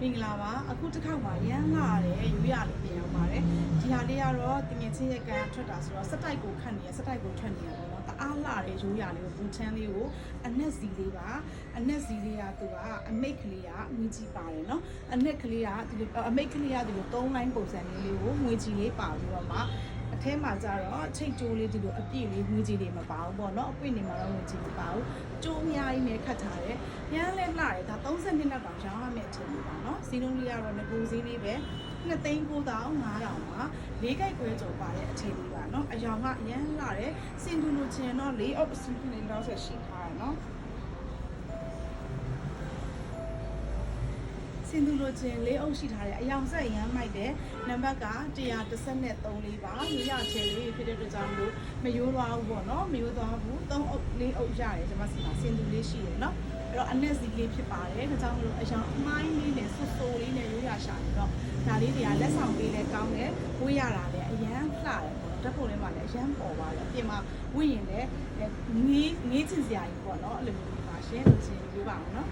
မင်္ဂလာပါအခုတစ်ခေါက်မှာရမ်းလာတယ်ယူရလေးပြင်ရောက်ပါတယ်ဒီဟာလေးကတော့တငယ်ချင်းရဲ့ကန်ထွက်တာဆိုတော့စက်တိုက်ကိုခတ်နေရစက်တိုက်ကိုထွက်နေရပေါ့နော်တအားလာတယ်ယူရလေးကိုဘူးချမ်းလေးကိုအနက်စီလေးပါအနက်စီလေးကသူကအမိတ်ကလေးကငွေကြီးပါတယ်နော်အနက်ကလေးကဒီလိုအမိတ်ကလေးကဒီလို၃ line ပုံစံလေးလေးကိုငွေကြီးလေးပါပြီးတော့မှအထဲမှာကျတော့ချိတ်ကြိုးလေးဒီလိုအပြည့်လေးငွေကြီးလေးမပါဘူးပေါ့နော်အပွင့်နေမှာတော့ငွေကြီးမပါဘူးကြိုးအများကြီးနဲ့ခတ်ထားတယ်ရမ်းလဲလှတယ်ဒါ30နှစ်လောက်တောင်ရောင်းရမယ့်အချိန်လေးပါနော် စီလုံးလေးကတော့ငကိုစည်းလေးပဲ2သိန်း9000 5000ပါလေးကြိုက်ခွဲကျော်ပါတဲ့အချိန်လေးပါနော်အယောင်ကအရမ်းလှတယ်စင်တူလိုချင်တော့လေးအော့စင်တူလေးတော့ဆက်ရှိထားတယ်နော်စင်သူလိုချင်လေးအုပ်ရှိထားတယ်အယောင်ဆက်ရမ်းမိုက်တယ်နံပါတ်က133လေးပါရရချယ်လေးဖြစ်တဲ့အတွက်ကြောင့်လို့မယိုးသွားဘူးပေါ့နော်မယိုးသွားဘူး3အုပ်လေးအုပ်ရတယ်ကျွန်မစီမှာစင်သူလေးရှိတယ်နော်အဲ့တော့အနက်စီလေးဖြစ်ပါတယ်ဒါကြောင့်မလို့အယောင်အမိုင်းလေးနဲ့ဆူဆူလေးနဲ့ရိုးရရှာနေတော့ ဒါလေးတွေကလက်ဆောင်ပေးလဲကောင်းတယ်ဝေးရတာလည်းအရန်လှတယ်ပေါ့ဓာတ်ပုံလေးမှာလည်းအရန်ပေါ်ပါတယ်အပြင်မှာဝေးရင်လည်းငေးငေးချင်စရာကြီးပေါ့နော်အဲ့လိုမျိုးပါရှင်လို့ချင်းပြောပါအောင်နော်